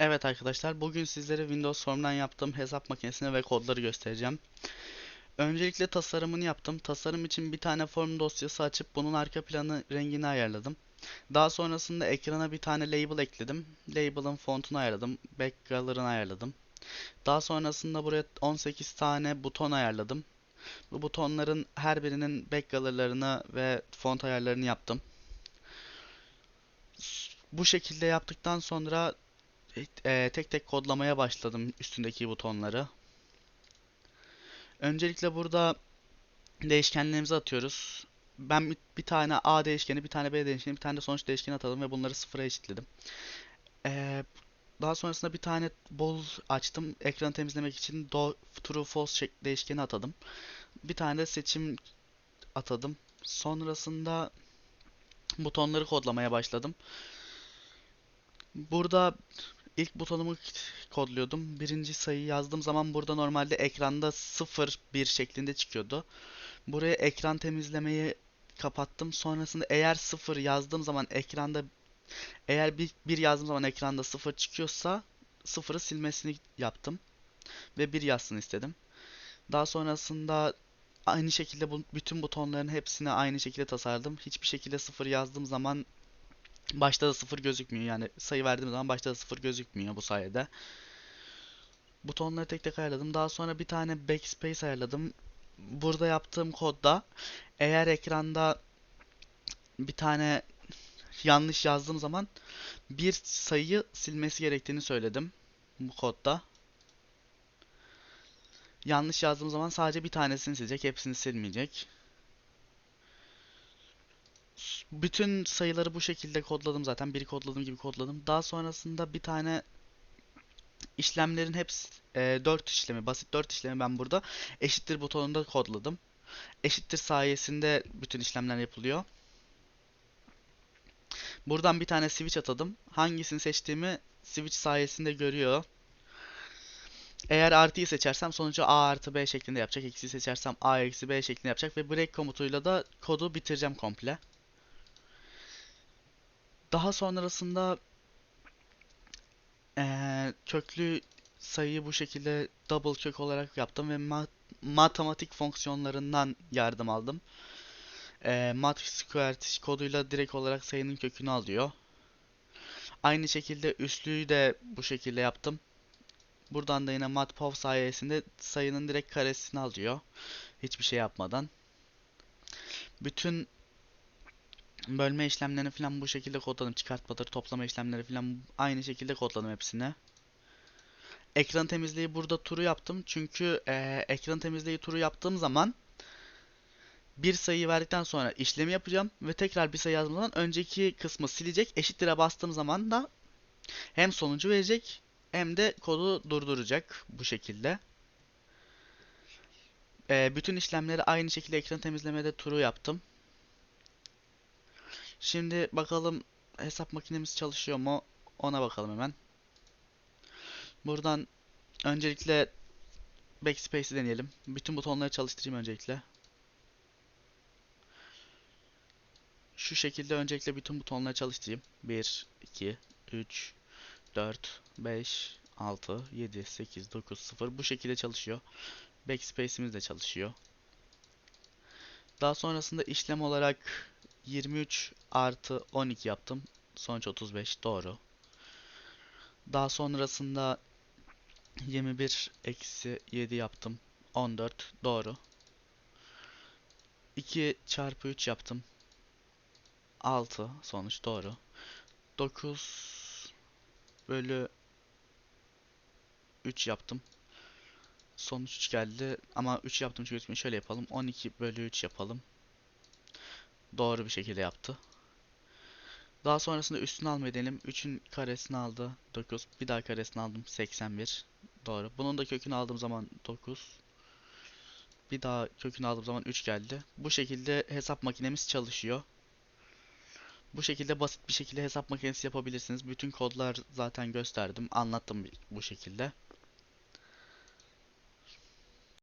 Evet arkadaşlar, bugün sizlere Windows Form'dan yaptığım hesap makinesini ve kodları göstereceğim. Öncelikle tasarımını yaptım. Tasarım için bir tane form dosyası açıp bunun arka planı rengini ayarladım. Daha sonrasında ekrana bir tane label ekledim. Label'ın fontunu ayarladım. Backcolor'ını ayarladım. Daha sonrasında buraya 18 tane buton ayarladım. Bu butonların her birinin backcolor'larını ve font ayarlarını yaptım. Bu şekilde yaptıktan sonra e, tek tek kodlamaya başladım üstündeki butonları. Öncelikle burada değişkenlerimizi atıyoruz. Ben bir, tane A değişkeni, bir tane B değişkeni, bir tane de sonuç değişkeni atadım ve bunları sıfıra eşitledim. E, daha sonrasında bir tane bol açtım. Ekranı temizlemek için do, true false değişkeni atadım. Bir tane de seçim atadım. Sonrasında butonları kodlamaya başladım. Burada ilk butonumu kodluyordum. Birinci sayıyı yazdığım zaman burada normalde ekranda 0 1 şeklinde çıkıyordu. Buraya ekran temizlemeyi kapattım. Sonrasında eğer 0 yazdığım zaman ekranda eğer bir, bir yazdığım zaman ekranda 0 çıkıyorsa 0'ı silmesini yaptım. Ve 1 yazsın istedim. Daha sonrasında aynı şekilde bu, bütün butonların hepsini aynı şekilde tasarladım. Hiçbir şekilde 0 yazdığım zaman Başta da sıfır gözükmüyor. Yani sayı verdiğim zaman başta da sıfır gözükmüyor bu sayede. Butonları tek tek ayarladım. Daha sonra bir tane backspace ayarladım. Burada yaptığım kodda eğer ekranda bir tane yanlış yazdığım zaman bir sayıyı silmesi gerektiğini söyledim bu kodda. Yanlış yazdığım zaman sadece bir tanesini silecek, hepsini silmeyecek. Bütün sayıları bu şekilde kodladım zaten. Biri kodladığım gibi kodladım. Daha sonrasında bir tane işlemlerin hepsi e, 4 işlemi, basit 4 işlemi ben burada eşittir butonunda kodladım. Eşittir sayesinde bütün işlemler yapılıyor. Buradan bir tane switch atadım. Hangisini seçtiğimi switch sayesinde görüyor. Eğer artıyı seçersem sonucu A artı B şeklinde yapacak. Eksi seçersem A eksi B şeklinde yapacak. Ve break komutuyla da kodu bitireceğim komple. Daha sonrasında eee, köklü sayıyı bu şekilde double kök olarak yaptım ve ma- matematik fonksiyonlarından yardım aldım. Eee mat squared koduyla direkt olarak sayının kökünü alıyor. Aynı şekilde üslüğü de bu şekilde yaptım. Buradan da yine matpov sayesinde sayının direkt karesini alıyor. Hiçbir şey yapmadan. Bütün Bölme işlemlerini falan bu şekilde kodladım. Çıkartmaları, toplama işlemleri falan aynı şekilde kodladım hepsini. Ekran temizliği burada turu yaptım. Çünkü e, ekran temizliği turu yaptığım zaman bir sayıyı verdikten sonra işlemi yapacağım ve tekrar bir sayı yazdığım zaman önceki kısmı silecek. Eşittir'e bastığım zaman da hem sonucu verecek hem de kodu durduracak bu şekilde. E, bütün işlemleri aynı şekilde ekran temizlemede turu yaptım. Şimdi bakalım hesap makinemiz çalışıyor mu? Ona bakalım hemen. Buradan öncelikle backspace'i deneyelim. Bütün butonları çalıştırayım öncelikle. Şu şekilde öncelikle bütün butonları çalıştırayım. 1, 2, 3, 4, 5, 6, 7, 8, 9, 0 bu şekilde çalışıyor. Backspace'imiz de çalışıyor. Daha sonrasında işlem olarak 23 artı 12 yaptım. Sonuç 35 doğru. Daha sonrasında 21 eksi 7 yaptım. 14 doğru. 2 çarpı 3 yaptım. 6 sonuç doğru. 9 bölü 3 yaptım. Sonuç 3 geldi ama 3 yaptım çünkü şöyle yapalım. 12 bölü 3 yapalım doğru bir şekilde yaptı. Daha sonrasında üstünü almayı deneyelim. 3'ün karesini aldı. 9. Bir daha karesini aldım. 81. Doğru. Bunun da kökünü aldığım zaman 9. Bir daha kökünü aldığım zaman 3 geldi. Bu şekilde hesap makinemiz çalışıyor. Bu şekilde basit bir şekilde hesap makinesi yapabilirsiniz. Bütün kodlar zaten gösterdim. Anlattım bu şekilde.